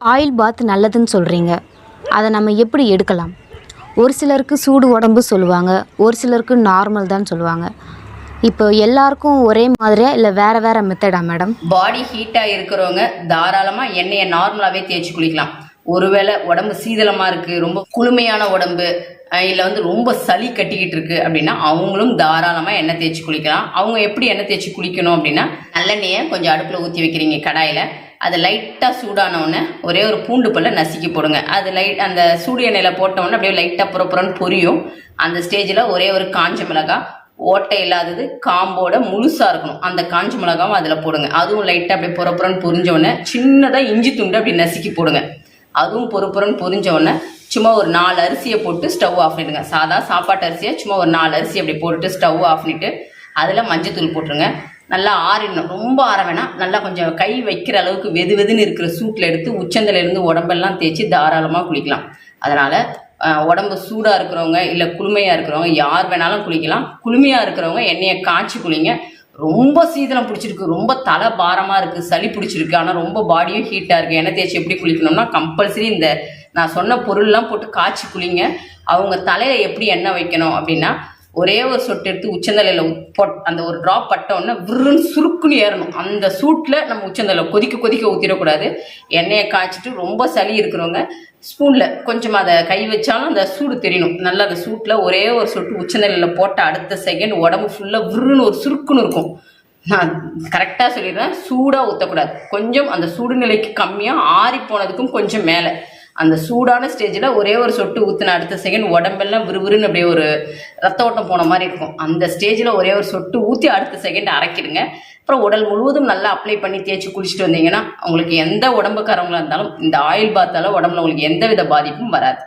Oil bath நல்லதுன்னு சொல்கிறீங்க அதை நம்ம எப்படி எடுக்கலாம்? ஒரு சிலருக்கு சூடு உடம்பு சொல்லுவாங்க. ஒரு சிலருக்கு நார்மல் தான் சொல்லுவாங்க. இப்போ எல்லாருக்கும் ஒரே மாதிரியா இல்லை வேறு வேறு மெத்தடா மேடம் பாடி ஹீட்டாக இருக்கிறவங்க தாராளமாக எண்ணெயை நார்மலாகவே தேய்ச்சி குளிக்கலாம். ஒருவேளை உடம்பு சீதளமாக இருக்குது ரொம்ப குளுமையான உடம்பு இல்லை வந்து ரொம்ப சளி கட்டிக்கிட்டு இருக்கு அப்படின்னா அவங்களும் தாராளமாக எண்ணெய் தேய்ச்சி குளிக்கலாம். அவங்க எப்படி எண்ணெய் தேய்ச்சி குளிக்கணும் அப்படின்னா நல்லெண்ணெயை கொஞ்சம் அடுப்பில் ஊற்றி வைக்கிறீங்க கடாயில். அது லைட்டாக சூடான உடனே ஒரே ஒரு பூண்டு பல்ல நசுக்கி போடுங்க. அது லைட் அந்த சூடு எண்ணெயில் போட்ட உடனே அப்படியே லைட்டாக புறப்புறன்னு பொரியும். அந்த ஸ்டேஜில் ஒரே ஒரு காஞ்ச மிளகாய் ஓட்டை இல்லாதது காம்போட முழுசாக இருக்கணும். அந்த காஞ்ச மிளகாவும் அதில் போடுங்க. அதுவும் லைட்டாக அப்படியே புறப்புறன்னு பொரிஞ்சோடனே சின்னதாக இஞ்சி துண்டு அப்படி நசுக்கி போடுங்க. அதுவும் பொறுப்புறன்னு பொரிஞ்சவுடனே சும்மா ஒரு நாலு அரிசியை போட்டு ஸ்டவ் ஆஃப் பண்ணிடுங்க. சாதா சாப்பாட்டு அரிசியை சும்மா ஒரு நாலு அரிசி அப்படி போட்டுட்டு ஸ்டவ் ஆஃப் பண்ணிட்டு அதில் மஞ்சள் தூள் போட்டுருங்க. நல்லா ஆறிடணும். ரொம்ப ஆற வேணாம். நல்லா கொஞ்சம் கை வைக்கிற அளவுக்கு வெது வெதுன்னு இருக்கிற சூட்டில் எடுத்து உச்சந்தலேருந்து உடம்பெல்லாம் தேய்ச்சி தாராளமாக குளிக்கலாம். அதனால் உடம்பு சூடாக இருக்கிறவங்க இல்லை குளுமையாக இருக்கிறவங்க யார் வேணாலும் குளிக்கலாம். குளுமையாக இருக்கிறவங்க எண்ணெயை காய்ச்சி குளிங்க. ரொம்ப சீதளம் பிடிச்சிருக்கு. ரொம்ப தலை பாரமாக இருக்குது சளி பிடிச்சிருக்கு. ஆனால் ரொம்ப பாடியும் ஹீட்டாக இருக்குது எண்ணெய் தேய்ச்சி எப்படி குளிக்கணும்னா கம்பல்சரி இந்த நான் சொன்ன பொருள்லாம் போட்டு காய்ச்சி குளிங்க. அவங்க தலையில் எப்படி எண்ணெய் வைக்கணும் அப்படின்னா ஒரே ஒரு சொட்டு எடுத்து உச்சந்தலையில் போட் அந்த ஒரு ட்ராப் பட்டோன்னே விருன்னு சுருக்குன்னு ஏறணும். அந்த சூட்டில் நம்ம உச்சந்தலையில் கொதிக்க கொதிக்க ஊற்றிடக்கூடாது எண்ணெயை காய்ச்சிட்டு ரொம்ப சளி இருக்கிறவங்க ஸ்பூனில் கொஞ்சம் அதை கை வச்சாலும் அந்த சூடு தெரியணும். நல்லா அந்த சூட்டில் ஒரே ஒரு சொட்டு உச்சந்தலையில் போட்ட அடுத்த செகண்ட் உடம்பு ஃபுல்லாக விருன்னு ஒரு சுருக்குன்னு இருக்கும். நான் கரெக்டாக சொல்லிடுறேன். சூடாக ஊற்றக்கூடாது கொஞ்சம் அந்த சூடு நிலைக்கு கம்மியாக ஆறி போனதுக்கும் கொஞ்சம் மேலே. அந்த சூடான ஸ்டேஜில் ஒரே ஒரு சொட்டு ஊற்றின அடுத்த செகண்ட் உடம்பெல்லாம் விறுவிறுன்னு அப்படியே ஒரு ரத்த ஓட்டம் போன மாதிரி இருக்கும். அந்த ஸ்டேஜில் ஒரே ஒரு சொட்டு ஊற்றி அடுத்த செகண்ட் அரைக்கிடுங்க. அப்புறம் உடல் முழுவதும் நல்லா அப்ளை பண்ணி தேய்ச்சி குளிச்சுட்டு வந்தீங்கன்னா உங்களுக்கு எந்த உடம்புக்காரவங்களாக இருந்தாலும் இந்த ஆயில் பாத்தால உடம்புல உங்களுக்கு எந்த வித பாதிப்பும் வராது.